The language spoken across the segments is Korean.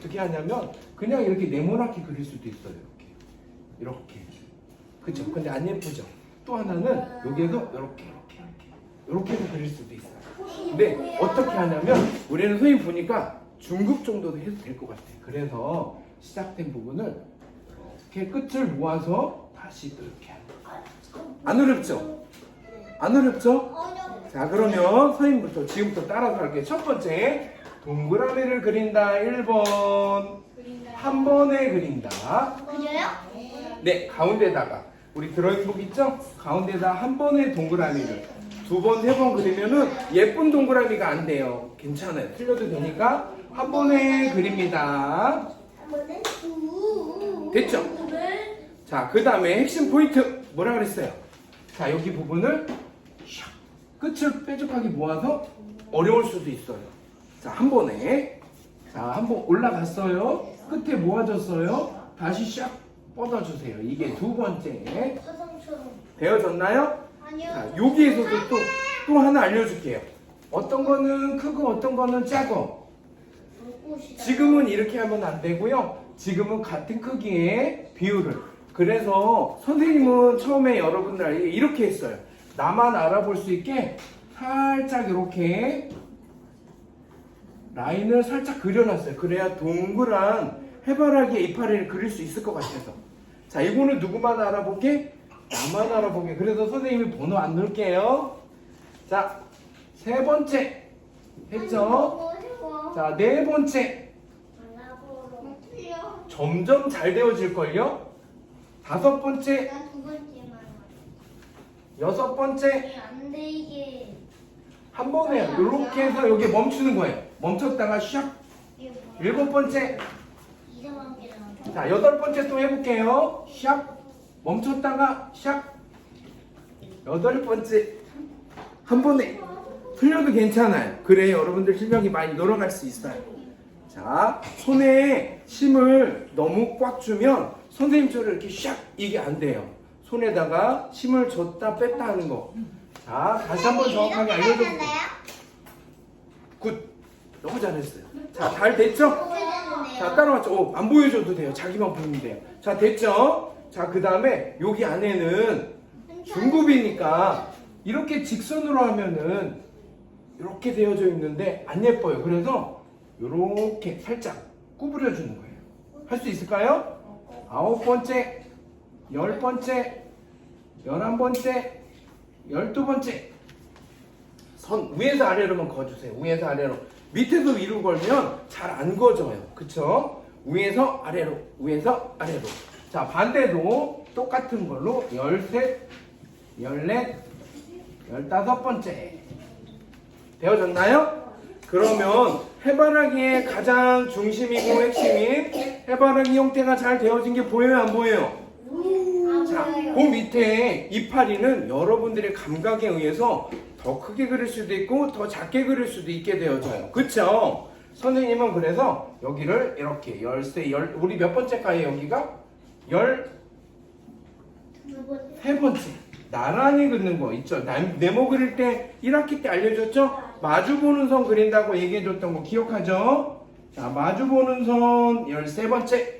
어떻게 하냐면 그냥 이렇게 네모나게 그릴 수도 있어요. 이렇게. 이렇게. 그쵸? 근데 안 예쁘죠? 또 하나는 여기에도 이렇게 이렇게 이렇게 이렇게도 그릴 수도 있어요. 근데 어떻게 하냐면 우리는 선생님 보니까 중급 정도도 해도 될 것 같아. 그래서 시작된 부분을 이렇게 끝을 모아서 다시 또 이렇게 하는 거예요. 안 어렵죠? 안 어렵죠? 자 그러면 선생님부터 지금부터 따라서 할게요. 첫 번째 동그라미를 그린다 1번 한 번에 그린다. 그려요? 네, 가운데다가 우리 드로잉북 있죠? 가운데다 한 번에 동그라미를 두 번, 세 번 그리면은 예쁜 동그라미가 안 돼요. 괜찮아요. 틀려도 되니까 한 번에 그립니다. 됐죠? 네. 자, 그 다음에 핵심 포인트 뭐라 그랬어요? 자, 여기 부분을 샥 끝을 뾰족하게 모아서 어려울 수도 있어요. 자, 한 번에 자, 한 번 올라갔어요. 끝에 모아졌어요. 다시 샥 뻗어주세요. 이게 두 번째. 화장처럼. 되어졌나요? 아니요. 자, 여기에서도 또, 또 하나 알려줄게요. 어떤 거는 크고 어떤 거는. 불꽃이다. 지금은 이렇게 하면 안 되고요. 지금은 같은 크기의 비율을. 그래서 선생님은 처음에 여러분들 이렇게 했어요. 나만 알아볼 수 있게 살짝 이렇게 라인을 살짝 그려놨어요. 그래야 동그란 해바라기의 이파리를 그릴 수 있을 것 같아서. 자, 이거는 누구만 알아보게? 나만 알아보게. 그래서 선생님이 번호 안 넣을게요. 자, 세 번째. 했죠? 자, 네 번째. 점점 잘 되어질걸요? 다섯 번째. 여섯 번째, 안 돼, 이게. 한 번에 이렇게 해서 여기 멈추는 거예요. 멈췄다가 샥. 일곱 번째. 자, 여덟 번째 또 해볼게요. 샥. 멈췄다가 샥. 여덟 번째. 한 번에. 틀려도 괜찮아요. 그래, 여러분들 실력이 많이 늘어갈 수 있어요. 자, 손에 힘을 너무 꽉 주면 선생님처럼 이렇게 샥 이게 안 돼요. 손에다가 힘을 줬다 뺐다 하는 거. 자, 다시 한 번 정확하게 알려드릴게요. 굿. 너무 잘했어요. 자, 잘 됐죠? 자, 따라왔죠? 어, 안 보여줘도 돼요. 자기만 보면 돼요. 자, 됐죠? 자, 그 다음에 여기 안에는 중급이니까 이렇게 직선으로 하면은 이렇게 되어져 있는데 안 예뻐요. 그래서 이렇게 살짝 구부려 주는 거예요. 할 수 있을까요? 아홉 번째, 열 번째, 열한 번째, 열두 번째. 선 위에서 아래로만 거주세요. 위에서 아래로. 밑에서 위로 걸면 잘 안 거져요. 그쵸? 위에서 아래로, 위에서 아래로. 자, 반대도 똑같은 걸로 열셋, 열넷, 열다섯 번째. 되어졌나요? 그러면 해바라기의 가장 중심이고 핵심인 해바라기 형태가 잘 되어진 게 보여요, 안 보여요? 자, 그 밑에 이파리는 여러분들의 감각에 의해서 더 크게 그릴 수도 있고 더 작게 그릴 수도 있게 되어져요. 그쵸? 선생님은 그래서 여기를 이렇게 열세, 열, 우리 몇 번째까지 여기가? 열두 번째. 세 번째 나란히 긋는 거 있죠 남- 네모 그릴 때 1학기 때 알려줬죠 마주 보는 선 그린다고 얘기해줬던 거 기억하죠 자 마주 보는 선 13번째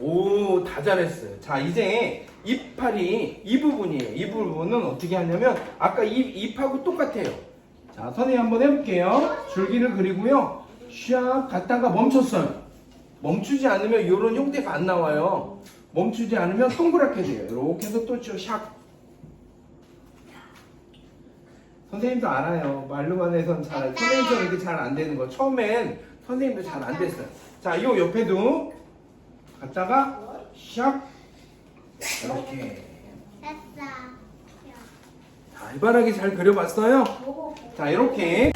오 다 잘했어요 자 이제 이파리 이 부분이에요 이 부분은 어떻게 하냐면 아까 이 잎하고 똑같아요 자 선생님 한번 해볼게요 줄기를 그리고요 샥 갔다가 멈췄어요 멈추지 않으면 이런 형태가 안 나와요. 멈추지 않으면 동그랗게 돼요. 이렇게 해서 또 샥. 선생님도 알아요. 말로만 해선 잘, 선생님처럼 이렇게 잘 안 되는 거. 처음엔 선생님도 잘 안 됐어요. 자, 이 옆에도 갔다가 샥. 이렇게. 됐어. 자, 해바라기 잘 그려봤어요? 자, 이렇게.